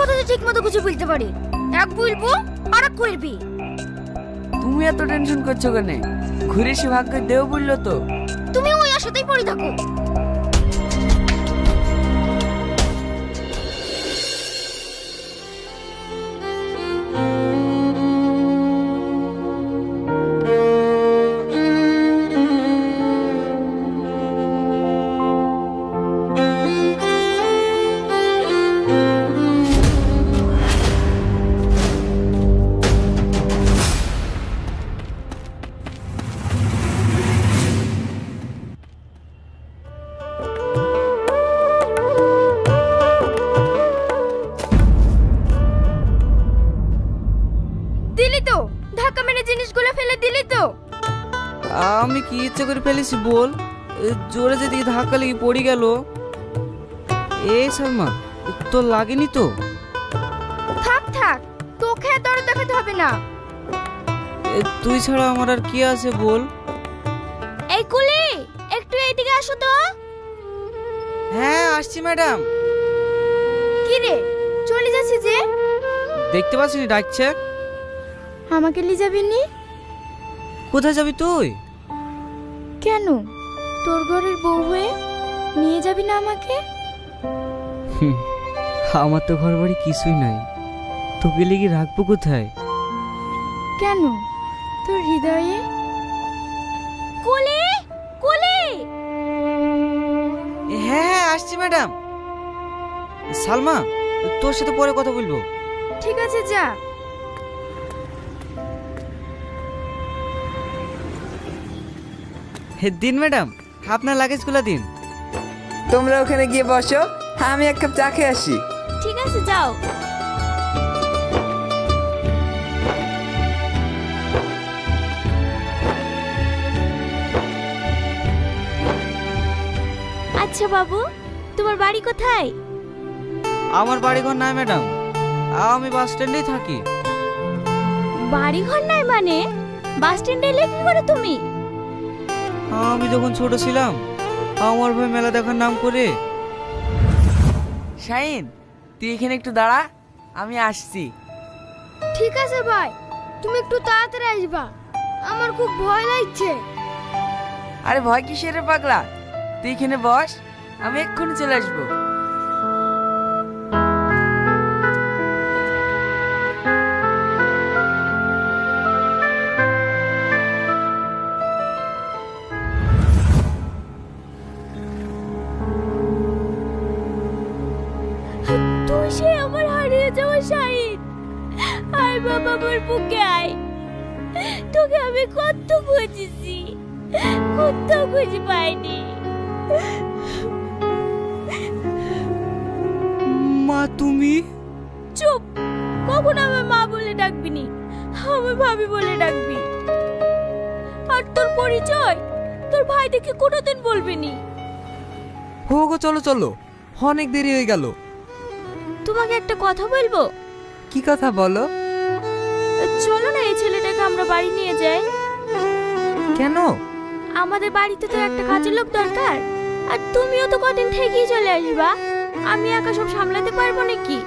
কথা তো ঠিক মতো কিছু বলতে পারি। এক বলব আর এক করবি। তুমি এত টেনশন করছ কেন? ঘুরে সে ভাগ্য দেও বলল তো। তুমি ওই আশাতেই পড়ে থাকো। কি ফেলেছি বল। জোরে যদি ধাক্কা লেগে পড়ে গেল। এই শর্মা তোর লাগেনি তো? থাক থাক তোকে দরদ দেখাতে হবে না। তুই ছাড়া আমার আর কি আছে বল? এই কুলি একটু এইদিকে আসো তো। হ্যাঁ আসছি ম্যাডাম। কি রে চলে যাচ্ছি যে? দেখতে পাচ্ছিনি ডাকছে। আমাকে নিয়ে যাবি নি? কোথায় যাবি তুই? কেন? তোর ঘরের বউ হয়ে নিয়ে যাবি না আমাকে? হুম, আমার তো ঘর বাড়ি কিছুই নাই। তোকে লেগে রাখব কোথায়? কেন? তোর হৃদয়ে? কুলি! কুলি! হ্যাঁ হ্যাঁ আসছি ম্যাডাম। সালমা তোর সাথে পরে কথা বলব। ঠিক আছে যা। দিন ম্যাডাম। আপনার লাগেজগুলো দিন। তোমরা ওখানে গিয়ে বসো আমি এক কাপ চা খেয়ে আসি। ঠিক আছে যাও। আচ্ছা বাবু তোমার বাড়ি কোথায়? আমার বাড়ি ঘর নাই ম্যাডাম। আমি বাস স্ট্যান্ডেই থাকি। বাড়ি ঘর নাই মানে? বাস স্ট্যান্ডে এলে কি করে তুমি? আমি যখন ছোট ছিলাম আমার ভাই মেলা দেখার নাম করে। শাইন তুই এখানে একটু দাঁড়া আমি আসছি। ঠিক আছে ভাই তুমি একটু তাড়াতাড়ি আসবা। আমার খুব ভয় লাগছে। আরে ভয় কিসের রে পাগলা? তুই এখানে বস আমি এক্ষুনি চলে আসব। আমার যাওয়া শাহিদ আয় বাবা আমার বুকে আয়। তোকে আমি কত খুঁজেছি কত খুঁজে পাইনি। মা তুমি? চুপ। কখন আমার মা বলে ডাকবি নি আমার ভাবি বলে ডাকবি। আর তোর পরিচয়? তোর ভাই দেখে কোনোদিন বলবি নি হো গো চলো চলো। অনেক দেরি হয়ে গেল। তোমাকে একটা কথা বলব? কি কথা বলো? চলো না এই ছেলেটাকে আমরা বাড়ি নিয়ে যাই। কেন? আমাদের বাড়িতে তো একটা কাজের লোক দরকার। আর তুমিও তো কদিন থেকেই চলে আসবা। আমি একা সব সামলাতে পারব নাকি?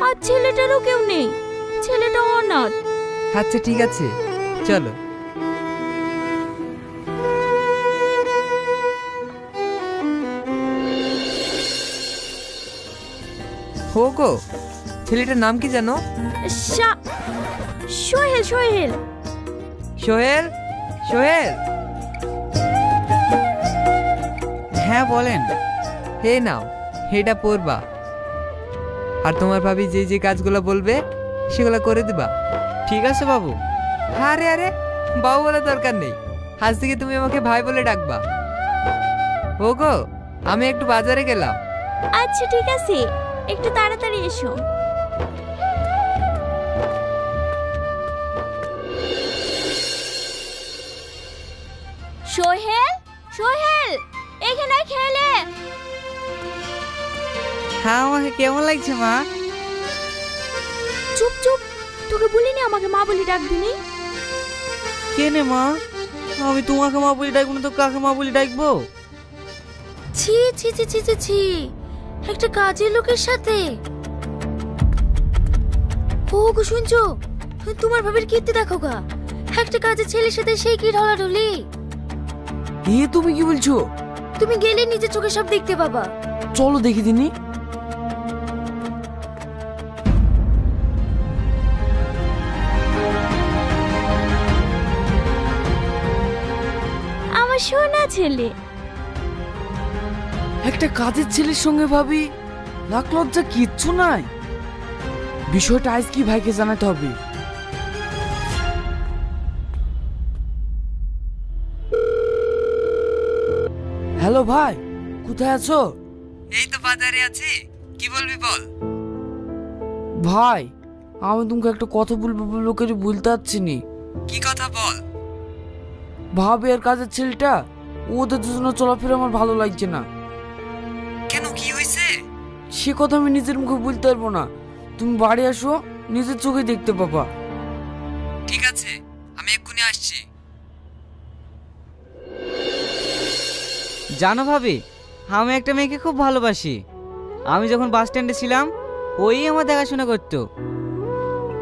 আর ছেলেটারও কেউ নেই। ছেলেটা অনাথ। আচ্ছা ঠিক আছে। চলো। হো গো ছেলেটার নাম কি জানো? সা- সোহেল সোহেল। সোহেল? সোহেল? হ্যাঁ বলেন। হে নাও এটা পড়বা আর তোমার ভাবি যে যে কাজগুলো বলবে সেগুলো করে দিবা। ঠিক আছে বাবু? আরে আরে বাবু বলার দরকার নেই। আজ থেকে তুমি আমাকে ভাই বলে ডাকবা। ও গো আমি একটু বাজারে গেলাম। আচ্ছা ঠিক আছে। একটু তাড়াতাড়ি এসো। সোহেল সোহেল এখানে খেলে। হ্যাঁ আমাকে কেমন লাগছে মা? চুপ চুপ তোকে বলিনি আমাকে মা বলি ডাকবি নি? কেনে মা? আমি তোমাকে মা বলে ডাকবো না তো কাকে মা বলে ডাকবো? ছি ছি ছি ছি ছি ছি। একটা কাজের লোকের সাথে। ও গো শুনছো? তোমার ভাবের কীর্তি দেখো গা। একটা কাজের ছেলের সাথে সেই কি ঢলাঢলি? এ তুমি কি বলছো? তুমি গেলে নিজের চোখে সব দেখতে পাবা। চলো দেখি দিনি। আমার সোনা ছেলে একটা কাজের ছেলের সঙ্গে ভাবি লাখ লজ্জা কিচ্ছু নাই। বিষয়টা আজ কি ভাইকে জানাতে হবে। হ্যালো ভাই কোথায় আছো? এই তো বাজারে আছি। কি বলবি বল? ভাই আমি তোমাকে একটা কথা বলব বলব করে বলতে পারছি নি। কি কথা বল? ভাবি আর কাজের ছেলেটা ওদের দুজনে চলাফেরা আমার ভালো লাগছে না। সে কথা আমি নিজের মুখে বলতে পারব না। তুমি বাড়ি আসো নিজের চোখে দেখতে পাবা। ঠিক আছে আমি এক্ষুনি আসছি। জানো ভাবি আমি একটা মেয়েকে খুব ভালোবাসি। আমি যখন বাস স্ট্যান্ডে ছিলাম ওই আমার দেখাশোনা করতো।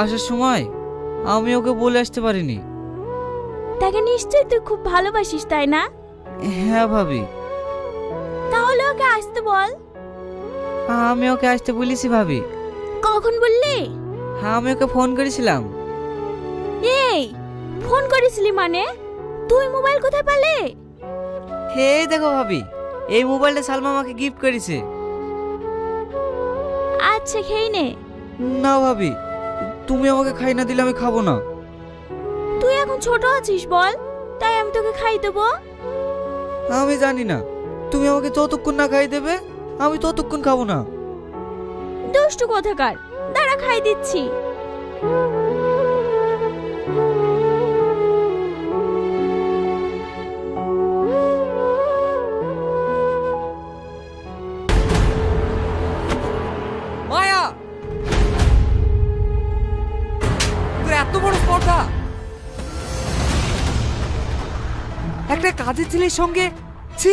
আসার সময় আমি ওকে বলে আসতে পারিনি। তাকে নিশ্চয়ই তুই খুব ভালোবাসিস তাই না? হ্যাঁ ভাবি। তাহলে ওকে আসতে বল। আমি ওকে আসতে বলেছি ভাবি। কখন বললি? হ্যাঁ আমি ওকে ফোন করেছিলাম। এই ফোন করেছিলি মানে? তুই মোবাইল কোথায় পেলে? হে দেখো ভাবি এই মোবাইলটা সালমা আমাকে গিফট করেছে। আচ্ছা খেয়ে নে। না ভাবি তুমি আমাকে খাই না দিলে আমি খাব না। তুই এখন ছোট আছিস বল তাই আমি তোকে খাই দেবো। আমি জানি না তুমি আমাকে যতক্ষণ না খাই দেবে আমি ততক্ষণ খাব না। দুষ্টু কোথাকার? দাঁড়া খাই দিচ্ছি। মায়া! তোর এত বড় স্পর্ধা! একটা কাজের ছেলের সঙ্গে ছি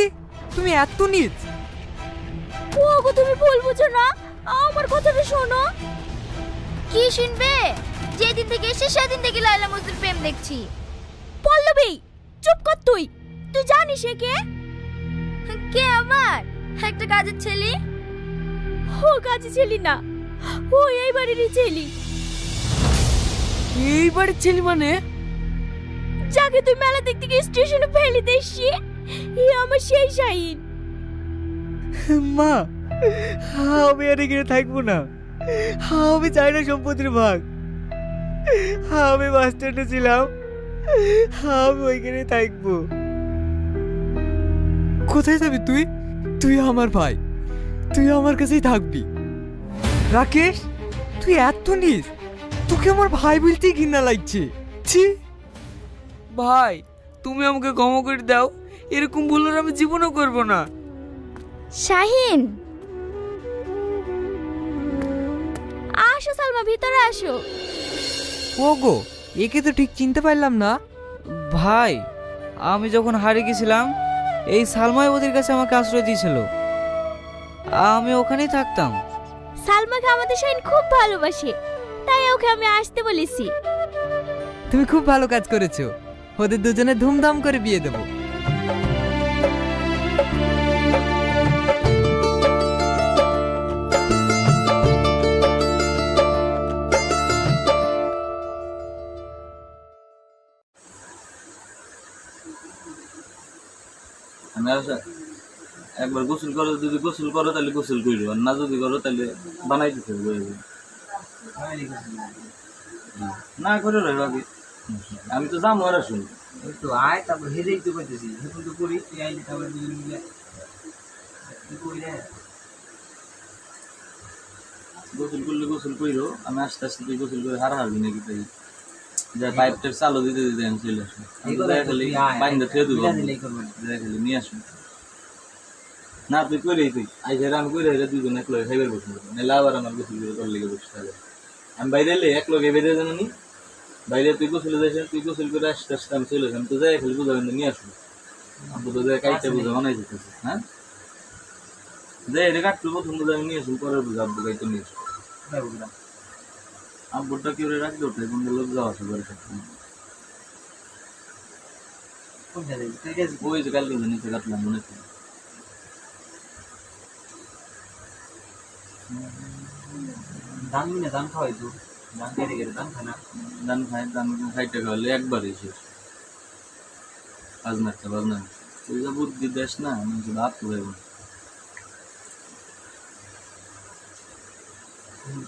তুমি এত নিচ ওগো তুমি ভুল বুঝো না। আমার কথাটা শোনো। কি শুনবে? যেদিন থেকে এসে সেদিন থেকে লাইলা মজদুর প্রেম দেখছি। পল্লবী চুপ কর তুই। তুই জানিস এ কে? কে আমার? একটা কাজের ছেলে? ও কাজের ছেলে না। ও এই বাড়িরই ছেলে। এই বাড়ির ছেলে মানে? যাকে তুই মেলা দেখতে গিয়ে স্টেশনে ফেলে দিসছি ই আমার সেই শাহিন। মা আমি আর এখানে থাকব না। আমি চাই না সম্পত্তির ভাগ। আমি বাস স্ট্যান্ডে ছিলাম। আমি ওইখানে থাকব। কোথায় যাবি তুই? তুই আমার ভাই। তুই আমার কাছেই থাকবি। রাকেশ তুই এত নিস। তোকে আমার ভাই বলতেই ঘৃণা লাগছে। ছি। ভাই তুমি আমাকে ক্ষমা করে দাও। এরকম ভুল আমি জীবনও করব না। শাহিন আসো সালমা ভিতরে আসো। ওগো একে তো ঠিক চিনতে পারলাম না। ভাই আমি যখন হারিয়ে গেছিলাম এই সালমাই ওদের কাছে আমাকে আশ্রয় দিয়েছিল। আমি ওখানেই থাকতাম। সালমাকে আমাদের শাহিন খুব ভালোবাসে তাই ওকে আমি আসতে বলেছি। তুমি খুব ভালো কাজ করেছ। ওদের দুজনে ধুমধাম করে বিয়ে দেবো। আমি একবার গোসল করো যদি গোসল করো তাহলে গোসল করব আর না যদি করো তাহলে বানাই দিতে হবে না করে রইব আগে। আমি তো যাব আর শুনি তো আয় তারপর হেরেই তো করতেছি এখন তো করি তুই আইলি তারপরে দুজন মিলে কি করি রে গোসল করলে গোসল করো আমি আস্তে আস্তে তুই গোসল করে হারা হারবি নাকি তাই। যা পাইপটার চালু দিতে দিতে আমি চলে দেখা খালি বাইন্দা খেয়ে দেবো খালি নিয়ে আসব। না তুই করেই তুই। আইসে আমি করে হেরে দুজন এক লগে খাইবার বসে নাহলে আবার আমার গোসল করে তোর লেগে বসে থাকে আমি বাইরে এলে এক লগে বেঁধে জানো নি বাইরে তুই গোসলে যাইস তুই গোসল করে আসতে আসতে আমি চলে আসলাম। তো যাই খালি বুঝা কিন্তু নিয়ে আসব। আমি তো যাই কাইটা বুঝা বানাই যেতেছে হ্যাঁ? যাই এটা কাটলো প্রথম বুঝা নিয়ে আসব পরের বুঝা আব্বু কাইতে নিয়ে আসব। যাই বুঝলাম। আব্বুরটা কেউ রাখলে ওঠে কিন্তু লোক যাওয়া আসা করে সবসময় কোন জায়গায় তুই গেছিস ওই যে কালকে যে নিচে কাটলাম মনে আছে ধান মিনে ধান খাওয়াই তো ধান কেটে কেটে ধান খানা ধান খাই ধান ষাট টাকা হলে একবারই শেষ বাজনাচ্ছে বাজনা তুই যা বুদ্ধি দেশ না মানুষ ভাত করে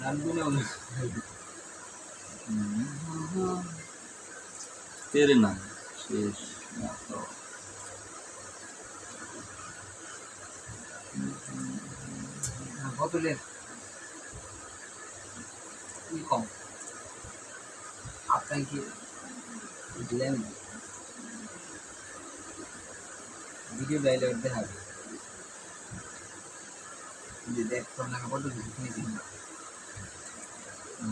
ধান মিনে তেরে না, শেষ না তো। বোতলের কম? আপনার কি দিলেন? ভিডিও লাইলে দেখাবে যে দেখ তোর নামে কত কিছু কিনেছি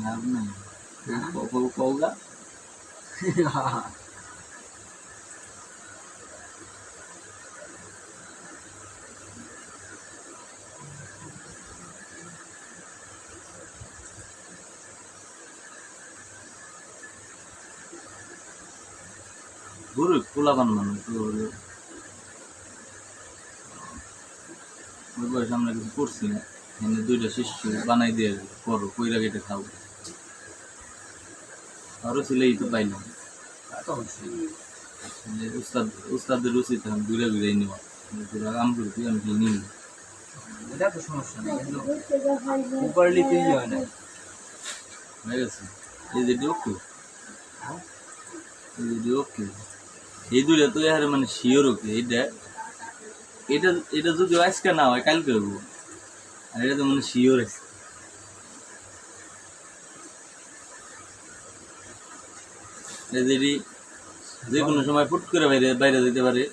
লাভ নাই। কৌ- কৌগা গরু পোলা বান মানুষ ওই বয়সে আমরা কিছু করছি না এমনি দুইটা শিশু বানাই দিয়ে করো কইরা কেটে খাও আরও ছেলেই তো পাইলাম তা তো অবশ্যই উস্তাদ উস্তাদের উচিত এখন ঘুরে ঘুরে নেওয়া। তোরা কাম করবি আমি কি নিই এটা তো সমস্যা নেই কিন্তু প্রপারলি হয় না। হয়ে গেছে। এই যে ওকে এই যে ওকে এই দুইটা তো এর মানে শিওর ওকে এইটা এটা এটা যদি আজকে না হয় কালকে হব আর এটা তো মানে শিওর আছে। এই যে কোনো সময় ফুট করে বাইরে বাইরে যেতে পারে।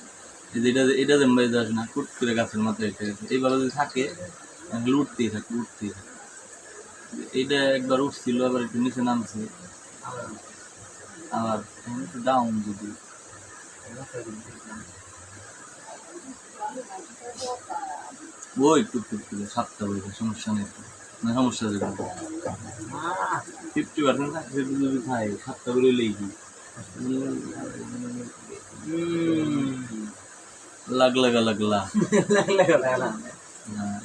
এই যে এটা যেমন বাইরে আসে না, ফুট করে গাছের মাথায় উঠে গেছে। এইভাবে যদি থাকে উঠতেই থাকে উঠতেই থাকে। এইটা একবার উঠছিল, আবার একটু নিচে নামছে। আবার একটু ডাউন যদি। ওই টুক টুক করে সাতটা বইটা সমস্যা নেই। না, সমস্যা যেটা ফিফটি পার্সেন্ট থাকছে যদি খাই সাতটা করে লেগে লাগলা গা লাগলা হ্যাঁ।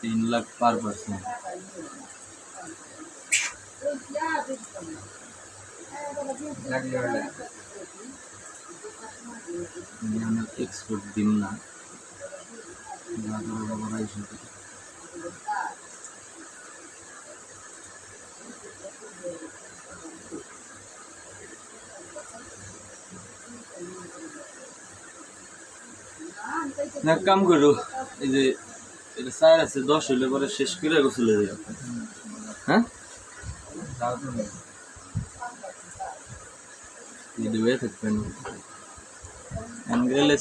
তিন লাখ পার পার্সেন্ট আমরা এক্সপোর্ট দিন না যা করে বাবা না, কাম করো। এই যে, এটা চার আছে, দশ হইলে পরে শেষ করে চলে যাবে হ্যাঁ? ভিডিও থাকবেন। আমি গেলে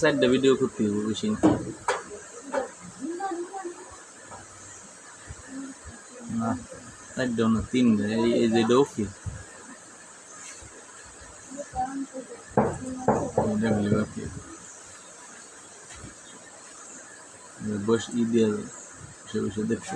করতে হবে বেশি না। চারটাও না তিনটা এই এই যেটা ওকে দেখলি বাকি বস ই দিয়ে বসে বসে দেখছে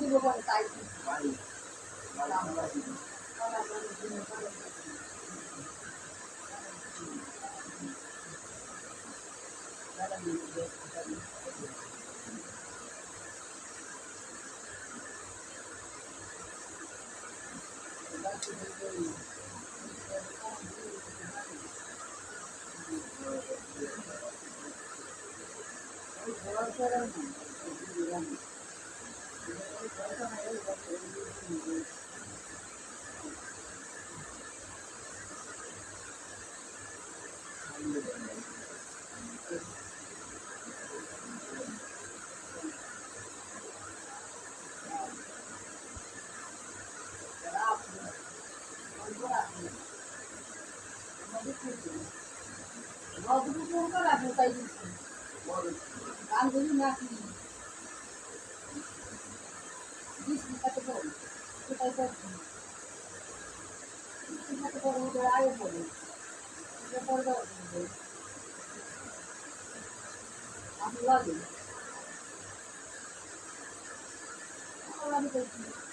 di luar saya. Thank you. Nós não vamos parar, não está isso. Tá no. 많이 걸립니다.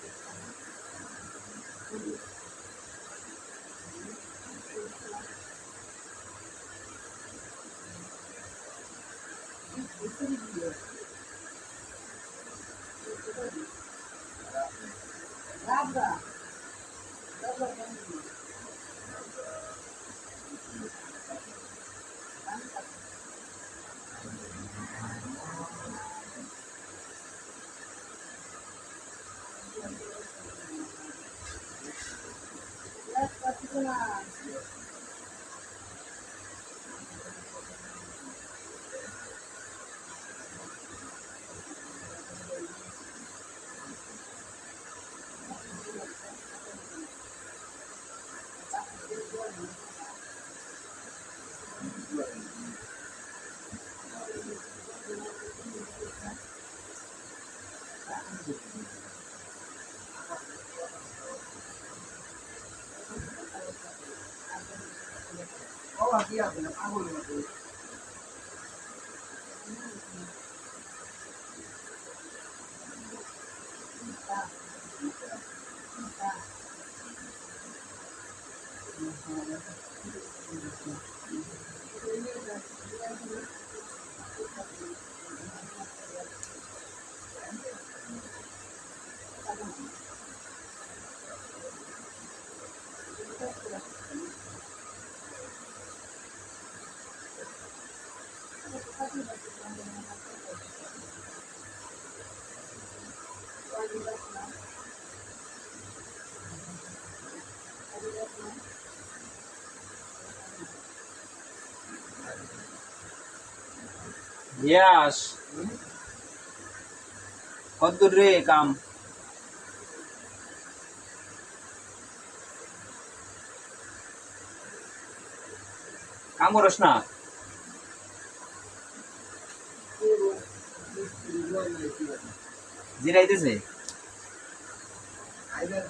啊第二，怎么发过来 ইয়াস কদ্দুর রে কাম। কাম করস না। জিরাইতেছে আইবার